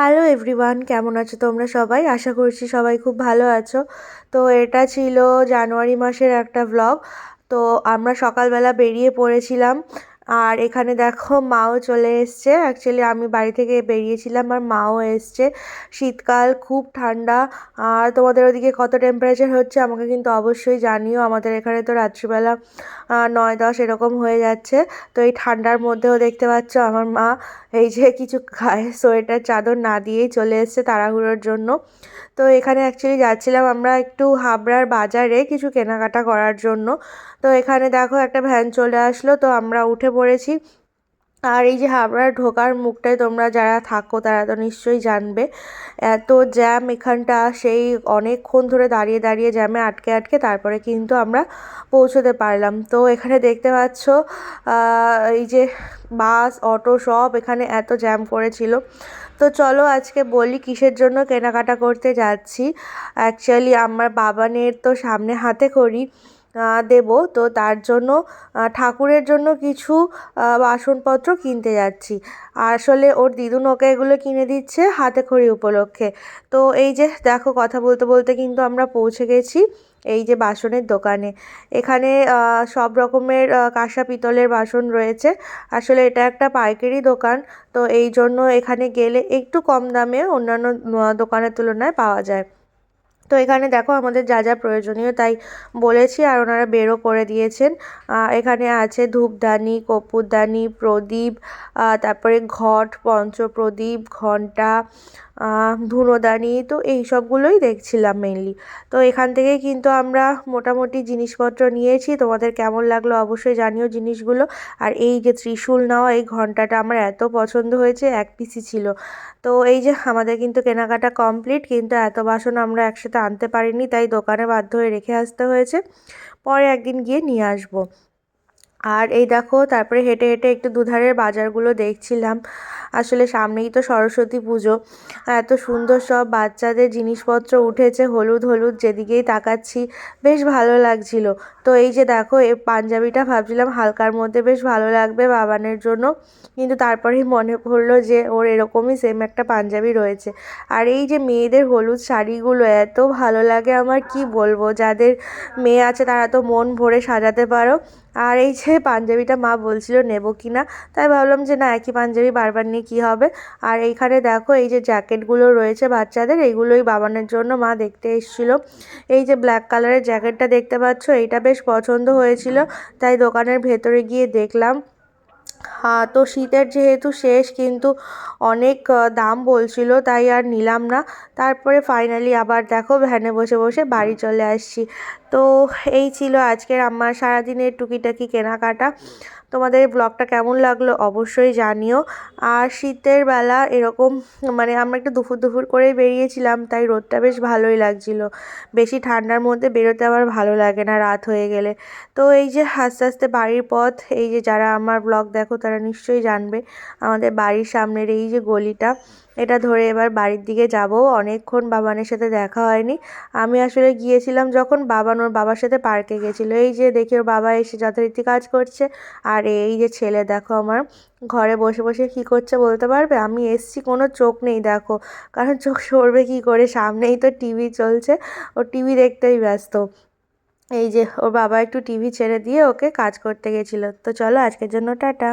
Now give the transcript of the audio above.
Hello everyone কেমন আছো তোমরা সবাই? আশা করছি সবাই খুব ভালো আছো। তো এটা ছিল জানুয়ারি মাসের একটা ব্লগ তো আমরা সকালবেলা বেরিয়ে পড়েছিলাম। আর এখানে দেখো মাও চলে এসছে। অ্যাকচুয়ালি আমি বাড়ি থেকে বেরিয়েছিলাম আর মাও এসছে। শীতকাল, খুব ঠান্ডা। আর তোমাদের ওদিকে কত টেম্পারেচার হচ্ছে আমাকে কিন্তু অবশ্যই জানিও। আমাদের এখানে তো রাত্রিবেলা নয় দশ এরকম হয়ে যাচ্ছে। তো এই ঠান্ডার মধ্যেও দেখতে পাচ্ছ আমার মা এই যে কিছু গায়ে সোয়েটার, চাদর না দিয়েই চলে এসছে তাড়াহুড়োর জন্য। তো এখানে অ্যাকচুয়ালি যাচ্ছিলাম আমরা একটু হাবড়ার বাজারে কিছু কেনাকাটা করার জন্য। তো এখানে দেখো একটা ভ্যান চলে আসলো। তো আমরা উঠে পড়েছি আর এই যে হাবড়ার ঢোকার মুখটায় তোমরা যারা থাকো, তারা তো নিশ্চয়ই জানবে। এত জ্যাম এখানটা, সেই অনেকক্ষণ ধরে দাঁড়িয়ে দাঁড়িয়ে জ্যামে আটকে আটকে তারপরে কিন্তু আমরা পৌঁছতে পারলাম। তো এখানে দেখতে পাচ্ছ এই যে বাস, অটো সব এখানে এত জ্যাম করেছিল। তো চলো আজকে বলি কিসের জন্য কেনাকাটা করতে যাচ্ছি। অ্যাকচুয়ালি আমার বাবানের তো সামনে হাতে করি দেব। তো তার জন্য ঠাকুরের জন্য কিছু বাসনপত্র কিনতে যাচ্ছি। আসলে ওর দিদুন ওকে এগুলো কিনে দিচ্ছে হাতে খড়ি উপলক্ষে। তো এই যে, দেখো কথা বলতে বলতে কিন্তু আমরা পৌঁছে গেছি এই যে বাসনের দোকানে। এখানে সব রকমের কাঁসা পিতলের বাসন রয়েছে। আসলে এটা একটা পাইকারি দোকান। তো এই জন্য এখানে গেলে একটু কম দামে অন্যান্য দোকানের তুলনায় পাওয়া যায়। তো এখানে দেখো আমাদের যা যা প্রয়োজনীয় তাই বলেছি আর ওনারা বেরো করে দিয়েছেন। এখানে আছে ধূপদানি, কপুরদানি, প্রদীপ তারপরে ঘট, পঞ্চপ্রদীপ, ঘণ্টা ধুনোদানি, তো এই সবগুলোই দেখছিলাম মেনলি তো এখান থেকেই কিন্তু আমরা মোটামুটি জিনিসপত্র নিয়েছি। তোমাদের কেমন লাগল অবশ্যই জানিও জিনিসগুলো। আর এই যে ত্রিশূল নেওয়া, এই ঘন্টাটা আমার এত পছন্দ হয়েছে, এক পিসি ছিল। তো এই যে আমাদের কিন্তু কেনাকাটা কমপ্লিট কিন্তু এত বাসন আমরা একসাথে আনতে পারিনি, তাই দোকানে বাধ্য হয়ে রেখে আসতে হয়েছে। পরে একদিন গিয়ে নিয়ে আসব। আর এই দেখো, তারপরে হেঁটে হেঁটে একটু দুধারের বাজারগুলো দেখছিলাম। আসলে সামনেই তো সরস্বতী পুজো। এত সুন্দর সব বাচ্চাদের জিনিসপত্র উঠেছে, হলুদ হলুদ যেদিকেই তাকাচ্ছি, বেশ ভালো লাগছিল। তো এই যে দেখো এই পাঞ্জাবিটা ভাবছিলাম হালকার মধ্যে বেশ ভালো লাগবে বাবানের জন্য। কিন্তু তারপরেই মনে পড়ল যে ওর এরকমই সেম একটা পাঞ্জাবি রয়েছে। আর এই যে মেয়েদের হলুদ শাড়িগুলো, এত ভালো লাগে আমার, কি বলব? যাদের মেয়ে আছে তারা তো মন ভরে সাজাতে পারো। আর এই যে পাঞ্জাবিটা মা বলছিল, নেব কি না? তাই ভাবলাম যে না, একই পাঞ্জাবি বারবার নিয়ে কী হবে? আর এইখানে দেখো, এই যে জ্যাকেটগুলো রয়েছে বাচ্চাদের, এইগুলোই বাবানের জন্য মা দেখতে এসেছিল। এই যে ব্ল্যাক কালারের জ্যাকেটটা দেখতে পাচ্ছ, এইটা বেশ পছন্দ হয়েছিল। তাই দোকানের ভেতরে গিয়ে দেখলাম। তো শীতের যেহেতু শেষ কিন্তু অনেক দাম বলছিল, তাই আর নিলাম না। তারপরে ফাইনালি আবার দেখো ভ্যানে বসে বসে বাড়ি চলে আসছি। তো এই ছিল আজকের আমার সারাদিনের টুকিটাকি কেনাকাটা। তোমাদের ব্লগটা কেমন লাগল অবশ্যই জানিও। আর শীতের বেলা এরকম মানে আমরা একটু দুপুর দুপুর করেই বেরিয়েছিলাম, তাই রোদটা বেশ ভালোই লাগছিল। বেশি ঠান্ডার মধ্যে বেরোতে আবার ভালো লাগে না রাত হয়ে গেলে। তো এই যে আস্তে আস্তে বাড়ির পথ, এই যে যারা আমার ব্লগ দেখো তারা নিশ্চয়ই জানবে। আমাদের বাড়ির সামনের এই যে গলিটা, এটা ধরে এবার বাড়ির দিকে যাব। অনেকক্ষণ বাবানের সাথে দেখা হয়নি। আমি আসলে গিয়েছিলাম যখন বাবান ওর বাবার সাথে পার্কে গেছিল। এই যে দেখি ওর বাবা এসে যথারীতি কাজ করছে। আর এই যে ছেলে দেখো আমার, ঘরে বসে বসে কী করছে বলতে পারবে? আমি এসছি, কোনো চোখ নেই দেখো। কারণ চোখ সরবে কী করে? সামনেই তো টিভি চলছে। ও টিভি দেখতেই ব্যস্ত। এই যে ওর বাবা একটু টিভি ছেড়ে দিয়ে ওকে কাজ করতে গেছিল। তো চলো আজকের জন্য টাটা।